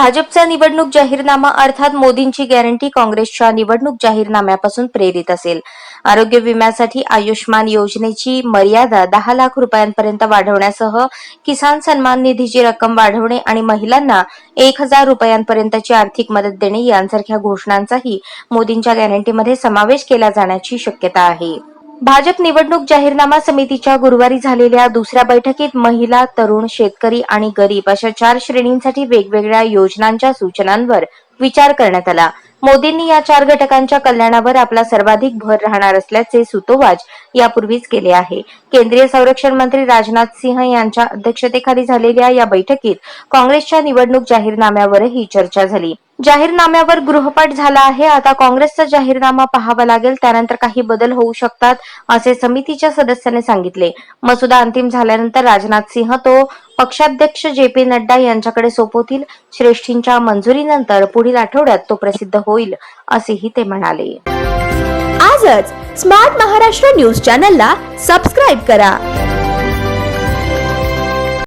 भाजपचा निवडणूक जाहीरनामा अर्थात मोदींची गॅरंटी काँग्रेसच्या निवडणूक जाहीरनाम्यापासून प्रेरित असेल. आरोग्य विम्यासाठी आयुष्मान योजनेची मर्यादा दहा लाख रुपयांपर्यंत वाढवण्यासह किसान सन्मान निधीची रक्कम वाढवणे आणि महिलांना एक हजार रुपयांपर्यंतची आर्थिक मदत देणे यांसारख्या घोषणांचाही मोदींच्या गॅरंटीमध्ये समावेश केला जाण्याची शक्यता आहे. भाजप निवडणूक जाहीरनामा समितीच्या गुरुवारी झालेल्या दुसऱ्या बैठकीत महिला तरुण शेतकरी आणि गरीब अशा चार श्रेणींसाठी वेगवेगळ्या योजनांच्या सूचनांवर विचार करण्यात आला. मोदींनी या चार घटकांच्या कल्याणावर आपला सर्वाधिक भर राहणार असल्याचे सुतोवाच यापूर्वीच केले आहे. केंद्रीय संरक्षण मंत्री राजनाथ सिंह यांच्या अध्यक्षतेखाली झालेल्या या बैठकीत काँग्रेसच्या निवडणूक जाहीरनाम्यावरही चर्चा झाली. जाहीरनाम्यावर गृहपाठ झाला आहे. आता काँग्रेसचा जाहीरनामा पाहावा लागेल. त्यानंतर काही बदल होऊ शकतात असे समितीच्या सदस्याने सांगितले. मसुदा अंतिम झाल्यानंतर राजनाथ सिंह तो पक्षाध्यक्ष जे पी नड्डा यांच्याकडे सोपवतील. श्रेष्ठींच्या मंजुरीनंतर पुढील आठवड्यात तो प्रसिद्ध होईल असेही ते म्हणाले. आजच स्मार्ट महाराष्ट्र न्यूज चॅनलला सबस्क्राईब करा.